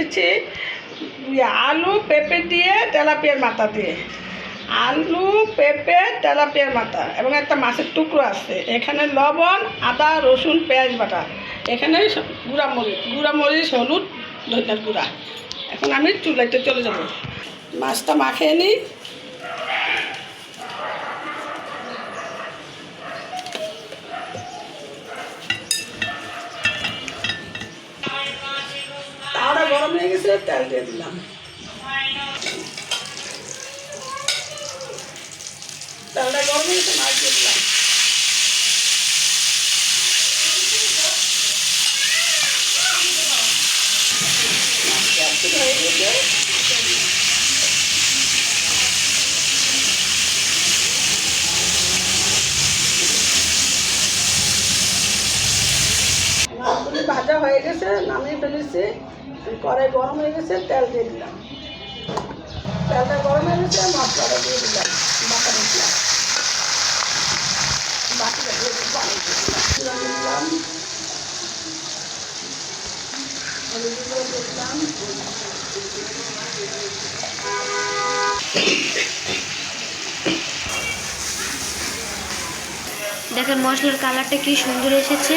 এসেছি ইয়ে, আলু পেঁপে দিয়ে তেলাপিয়ার মাথা দিয়ে। আলু পেঁপে তেলাপিয়ার মাথা এবং একটা মাছের টুকরো আছে। এখানে লবণ আদা রসুন পেঁয়াজ বাটা। এখানে গুঁড়া মরিচ গুঁড়া মরিচ হলুদ ধনিয়ার গুঁড়া। এখন আমি চুলাইতে চলে যাব। মাছটা মাখিয়ে নিই তাওয়াটা গরম হয়ে গেছে তেল দিয়ে দিলাম। তেলটা গরম হয়ে মাছ দিয়ে দিলাম। মাছটা একটু হয়ে গেছে, নামিয়ে ফেলেছি। কড়াই গরম হয়ে গেছে, তেল দিয়ে দিলাম। তেলটা গরম হয়ে গেছে, মশলাটা দিয়ে দিলাম। বাটা দিলাম। দেখেন মশলার কালারটা কি সুন্দর এসেছে।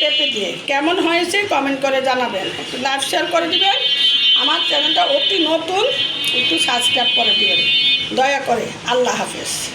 পেঁপে দিয়ে। কেমন হয়েছে কমেন্ট করে জানাবেন। একটু লাইভ শেয়ার করে দেবেন। আমার চ্যানেলটা অতি নতুন, একটু সাবস্ক্রাইব করে দিবেন। দয়া করে, আল্লাহ হাফেজ।